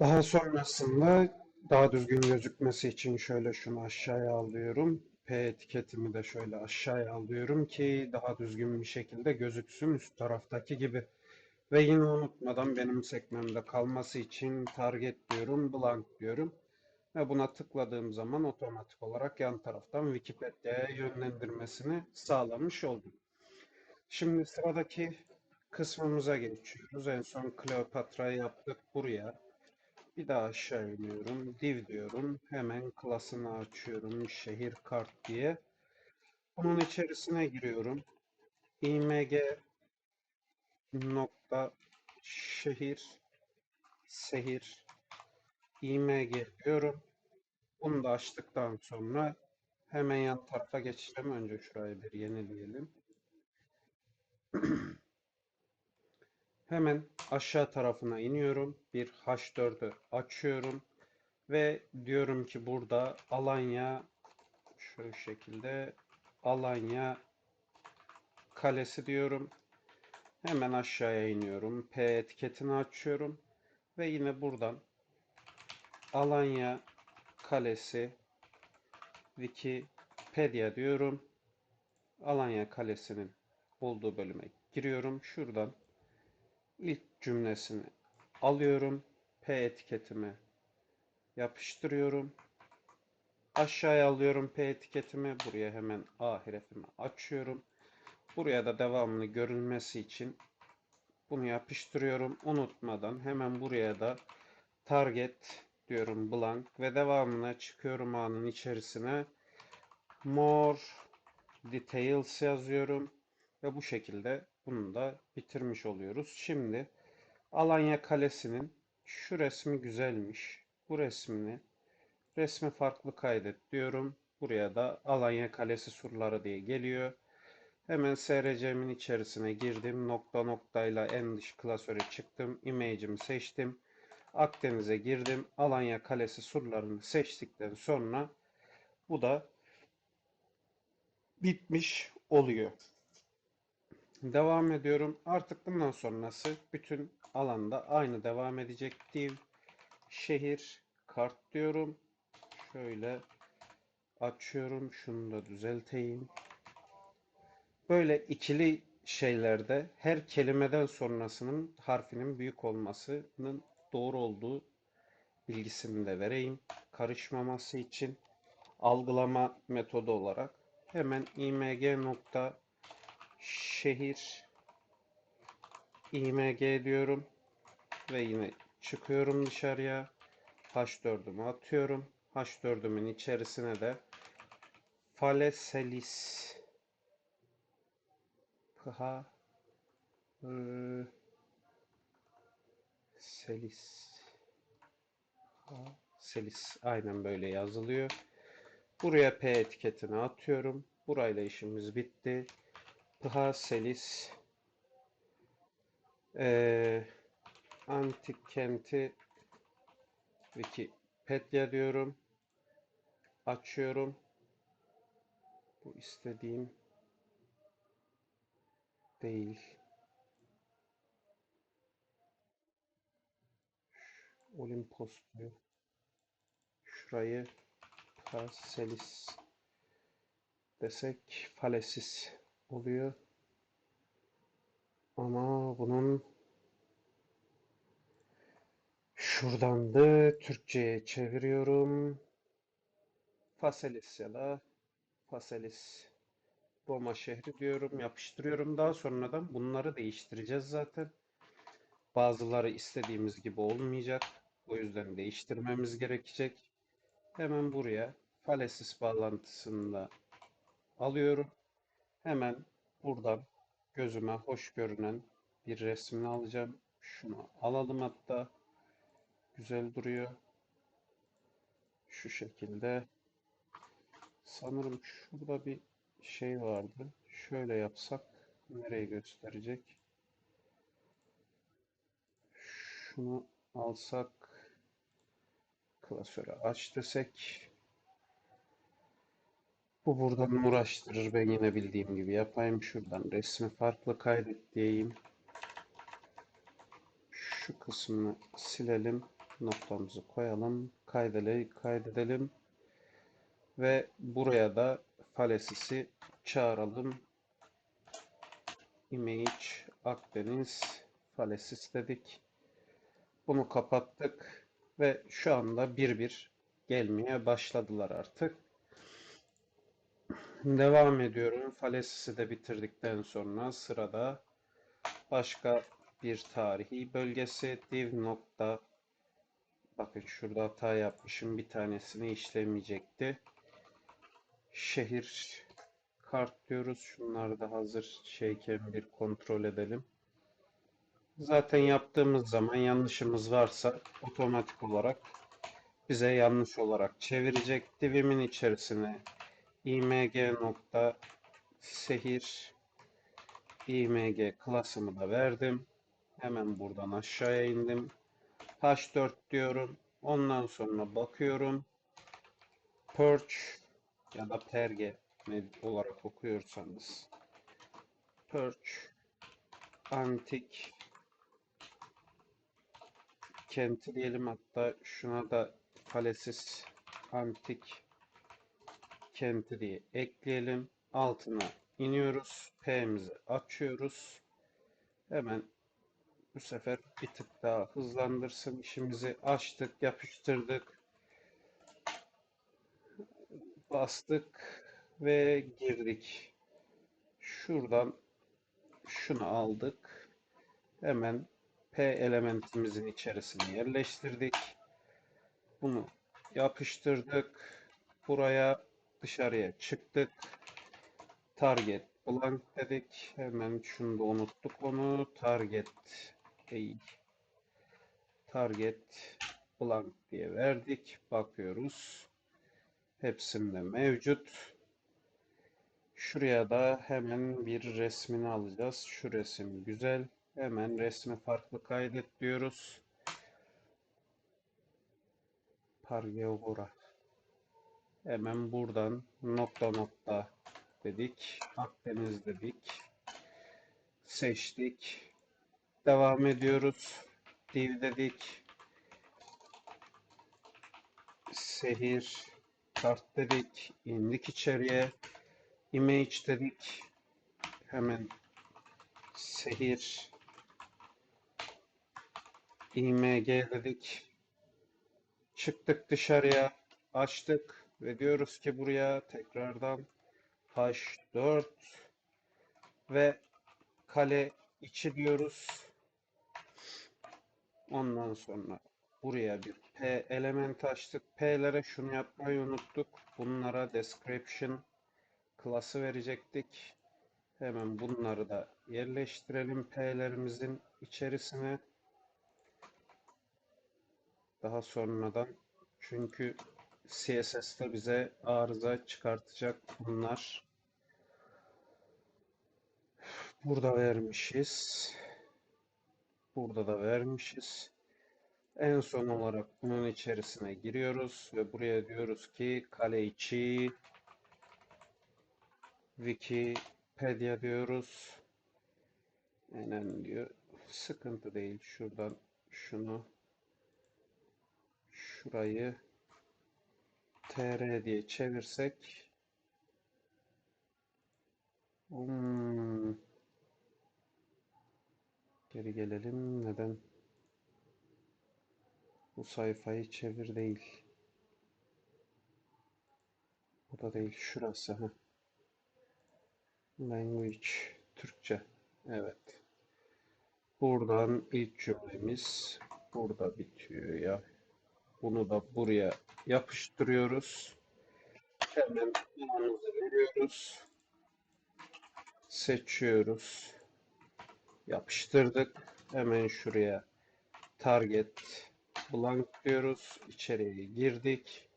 Daha sonrasında daha düzgün gözükmesi için şöyle şunu aşağıya alıyorum. P etiketimi de şöyle aşağıya alıyorum ki daha düzgün bir şekilde gözüksün üst taraftaki gibi. Ve yine unutmadan benim sekmemde kalması için target diyorum, blank diyorum. Ve buna tıkladığım zaman otomatik olarak yan taraftan Wikipedia'ya yönlendirmesini sağlamış oldum. Şimdi sıradaki kısmımıza geçiyoruz. En son Kleopatra'yı yaptık buraya. Bir daha aşağı iniyorum. Div diyorum. Hemen klasını açıyorum. Şehir kart diye. Bunun içerisine giriyorum. img nokta şehir sehir img diyorum. Bunu da açtıktan sonra hemen yan tarafa geçeceğim. Önce şurayı bir yenileyelim. Hemen aşağı tarafına iniyorum. Bir H4'ü açıyorum. Ve diyorum ki burada Alanya şu şekilde Alanya kalesi diyorum. Hemen aşağıya iniyorum. P etiketini açıyorum. Ve yine buradan Alanya kalesi Wikipedia diyorum. Alanya kalesinin olduğu bölüme giriyorum. Şuradan ilk cümlesini alıyorum. P etiketimi yapıştırıyorum. Aşağıya alıyorum P etiketimi. Buraya hemen A harfimi açıyorum. Buraya da devamını görünmesi için bunu yapıştırıyorum. Unutmadan hemen buraya da target diyorum blank ve devamına çıkıyorum A'nın içerisine. More details yazıyorum ve bu şekilde bunu da bitirmiş oluyoruz. Şimdi Alanya Kalesi'nin şu resmi güzelmiş. Bu resmini resmi farklı kaydet diyorum. Buraya da Alanya Kalesi surları diye geliyor. Hemen SRC'min içerisine girdim. Nokta noktayla en dış klasöre çıktım. Image'imi seçtim. Akdeniz'e girdim. Alanya Kalesi surlarını seçtikten sonra bu da bitmiş oluyor. Devam ediyorum. Artık bundan sonrası bütün alanda aynı devam edecek. Div, şehir, kart diyorum. Şöyle açıyorum. Şunu da düzelteyim. Böyle ikili şeylerde her kelimeden sonrasının harfinin büyük olmasının doğru olduğu bilgisini de vereyim. Karışmaması için algılama metodu olarak hemen img nokta şehir img diyorum ve yine çıkıyorum dışarıya. H4'ümü atıyorum. H4'ümün içerisine de Faleselis Pha Selis Selis aynen böyle yazılıyor. Buraya P etiketini atıyorum. Burayla işimiz bitti. Pha Selis ee, antik kenti Wikipedia diyorum. Açıyorum. Bu istediğim değil. Olimpos diyor. Şurayı Parselis desek Falesis oluyor. Ama bunun şuradan da Türkçe'ye çeviriyorum. Faselis ya da Faselis Roma şehri diyorum. Yapıştırıyorum. Daha sonradan bunları değiştireceğiz zaten. Bazıları istediğimiz gibi olmayacak. O yüzden değiştirmemiz gerekecek. Hemen buraya Falesis bağlantısını da alıyorum. Hemen buradan gözüme hoş görünen bir resmini alacağım. Şunu alalım hatta. Güzel duruyor. Şu şekilde. Sanırım şurada bir şey vardı. Şöyle yapsak nereyi gösterecek? Şunu alsak klasörü aç desek bu buradan uğraştırır. Ben yine bildiğim gibi yapayım. Şuradan resmi farklı kaydet diyeyim. Şu kısmını silelim. Noktamızı koyalım. Kaydedelim. Kaydedelim. Ve buraya da falesisi çağıralım. Image Akdeniz falesis dedik. Bunu kapattık ve şu anda bir bir gelmeye başladılar artık. Devam ediyorum. Falesisi de bitirdikten sonra sırada başka bir tarihi bölgesi div nokta bakın şurada hata yapmışım bir tanesini işlemeyecekti. Şehir kart diyoruz. Şunları da hazır şeyken bir kontrol edelim. Zaten yaptığımız zaman yanlışımız varsa otomatik olarak bize yanlış olarak çevirecek. Divimin içerisine img nokta sehir img klasımı da verdim. Hemen buradan aşağıya indim. H4 diyorum. Ondan sonra bakıyorum. Perch ya da perge olarak okuyorsanız. Perch antik kenti diyelim hatta şuna da Falesis antik diye ekleyelim. Altına iniyoruz. P'mizi açıyoruz. Hemen bu sefer bir tık daha hızlandırsın. işimizi açtık, yapıştırdık. Bastık ve girdik. Şuradan şunu aldık. Hemen P elementimizin içerisine yerleştirdik. Bunu yapıştırdık. Buraya dışarıya çıktık. Target blank dedik. Hemen şunu da unuttuk onu. Target değil. Target blank diye verdik. Bakıyoruz. Hepsinde mevcut. Şuraya da hemen bir resmini alacağız. Şu resim güzel. Hemen resmi farklı kaydet diyoruz. Pargeogora. Hemen buradan nokta nokta dedik. Akdeniz dedik. Seçtik. Devam ediyoruz. Div dedik. Sehir kart dedik. İndik içeriye. Image dedik. Hemen sehir img dedik. Çıktık dışarıya. Açtık ve diyoruz ki buraya tekrardan H4 ve kale içi diyoruz. Ondan sonra buraya bir P element açtık. P'lere şunu yapmayı unuttuk. Bunlara description klası verecektik. Hemen bunları da yerleştirelim P'lerimizin içerisine. Daha sonradan çünkü CSS'de bize arıza çıkartacak bunlar. Burada vermişiz. Burada da vermişiz. En son olarak bunun içerisine giriyoruz ve buraya diyoruz ki kale içi Wikipedia diyoruz. Aynen diyor. Sıkıntı değil. Şuradan şunu şurayı tr diye çevirsek. Hmm. geri gelelim. Neden? Bu sayfayı çevir değil. Bu da değil. Şurası ha. Language Türkçe. Evet. Buradan ilk cümlemiz burada bitiyor ya bunu da buraya yapıştırıyoruz. Hemen yağımızı veriyoruz. Seçiyoruz. Yapıştırdık. Hemen şuraya target blank diyoruz. İçeriye girdik.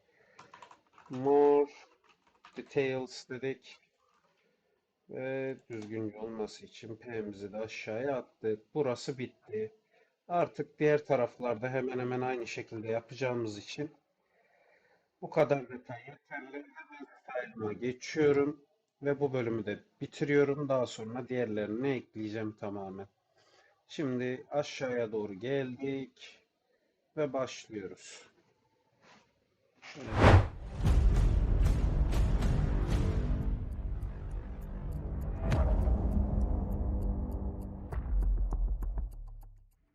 More details dedik. Ve düzgünce olması için P'mizi de aşağıya attık. Burası bitti. Artık diğer taraflarda hemen hemen aynı şekilde yapacağımız için bu kadar detay yeterli. Hemen style'ıma geçiyorum ve bu bölümü de bitiriyorum. Daha sonra diğerlerini ekleyeceğim tamamen. Şimdi aşağıya doğru geldik. ve başlıyoruz. Şöyle